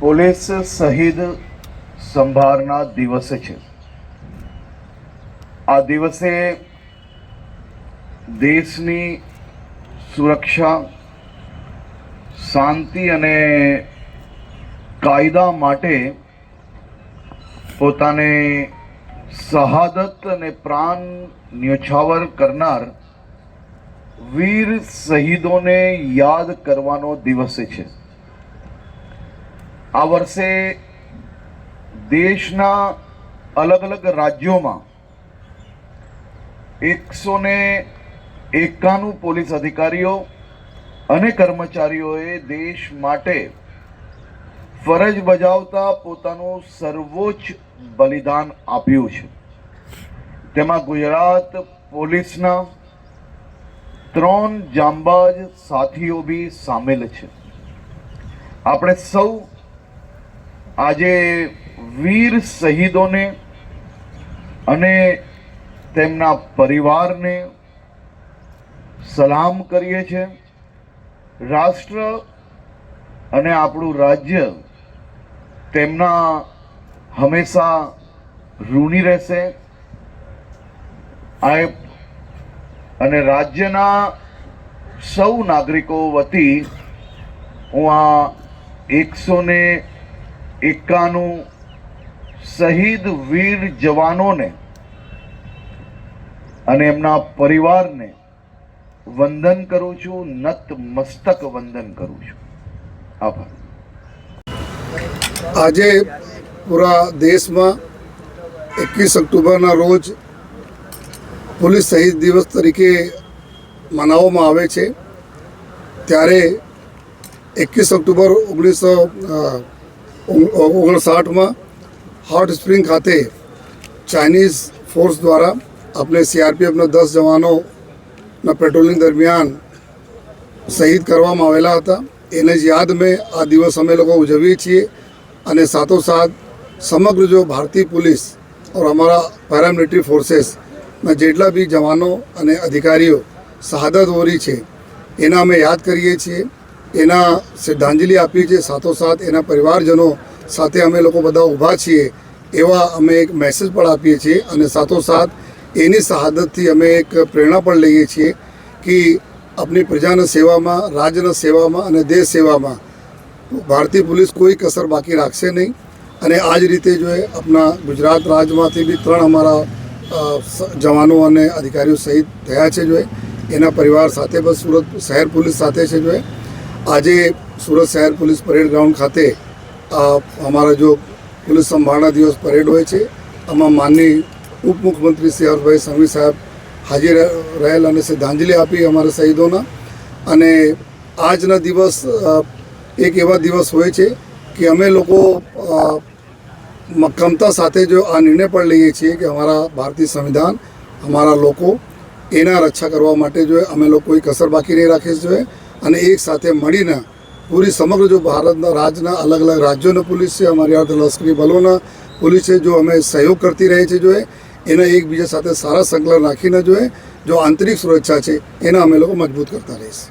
Police શહીદ સંભારના દિવસે છે. આ દિવસે દેશની સુરક્ષા, શાંતિ અને કાયદા માટે પોતાને શહાદત અને પ્રાણ ન્યોછાવર કરનાર વીર શહીદોને યાદ કરવાનો દિવસ છે. આ વર્ષે દેશના અલગ અલગ રાજ્યોમાં એકસો ને એકાણું પોલીસ અધિકારીઓ અને કર્મચારીઓએ દેશ માટે ફરજ બજાવતા પોતાનું સર્વોચ્ચ બલિદાન આપ્યું છે. તેમાં ગુજરાત પોલીસના ત્રણ જાંબાજ સાથીઓ બી સામેલ છે. આપણે સૌ આજે વીર શહીદોને અને તેમના પરિવારને સલામ કરીએ છીએ રાષ્ટ્ર અને આપણું રાજ્ય તેમના હંમેશા ઋણી રહેશે. આ અને રાજ્યના સૌ નાગરિકો વતી હું આ એકસો ને એકાણું શહીદ વીર જવાનોને અને એમના પરિવારને વંદન કરું છું, નત મસ્તક વંદન કરું છું. આભાર. આજે પૂરા દેશમાં એકવીસ ઓક્ટોબરના રોજ પોલીસ શહીદ દિવસ તરીકે મનાવવામાં આવે છે. ત્યારે એકવીસ ઓક્ટોબર ઓગણીસો ઓગણસાઠમાં હોટ સ્પ્રિંગ ખાતે ચાઇનીઝ ફોર્સ દ્વારા આપણે સીઆરપીએફના દસ જવાનોના પેટ્રોલિંગ દરમિયાન શહીદ કરવામાં આવેલા હતા. એને જ યાદ મેં, આ દિવસ અમે લોકો ઉજવીએ છીએ અને સાથોસાથ સમગ્ર જો ભારતીય પોલીસ ઓર અમારા પેરામિલિટરી ફોર્સેસના જેટલા બી જવાનો અને અધિકારીઓ શહાદત ઓરી છે, એના અમે યાદ કરીએ છીએ. એના શ્રદ્ધાંજલિ આપીએ છીએ સાથોસાથ એના પરિવારજનો સાથે અમે લોકો બધા ઊભા છીએ એવા અમે એક મેસેજ પણ આપીએ છીએ અને સાથોસાથ એની શહાદતથી અમે એક પ્રેરણા પણ લઈએ છીએ કે આપણી પ્રજાના સેવામાં, રાજ્યના સેવામાં અને દેશ સેવામાં ભારતીય પોલીસ કોઈ કસર બાકી રાખશે નહીં અને આ જ રીતે જો એ આપણા ગુજરાત રાજ્યમાંથી બી ત્રણ અમારા જવાનો અને અધિકારીઓ શહીદ થયા છે જો એના પરિવાર સાથે, બસ સુરત શહેર પોલીસ સાથે છે જો આજે સુરત શહેર પોલીસ પરેડ ગ્રાઉન્ડ ખાતે અમારા જો પોલીસ સંભાળના દિવસ પરેડ હોય છે, આમાં માનની ઉપમુખ્યમંત્રી શ્રી હર્ષભાઈ સંઘવી સાહેબ હાજર રહેલ અને શ્રદ્ધાંજલિ આપી અમારા શહીદોના. અને આજના દિવસ એક એવા દિવસ હોય છે કે અમે લોકો મક્કમતા સાથે જો આ નિર્ણય પણ લઈએ છીએ કે અમારા ભારતીય સંવિધાન, અમારા લોકો એના રક્ષા કરવા માટે જો અમે લોકો કોઈ કસર બાકી નહીં રાખીશ જોઈએ અને એક સાથે મળીને પૂરી સમગ્ર જો ભારતના રાજ્યના અલગ અલગ રાજ્યોના પોલીસ છે, અમારી અર્ધ લશ્કરી બલોના પોલીસ છે, જો અમે સહયોગ કરતી રહે છે જોઈએ એના એકબીજા સાથે સારા સંકલન રાખીને જોઈએ જો આંતરિક સુરક્ષા છે, એને અમે લોકો મજબૂત કરતા રહીશું.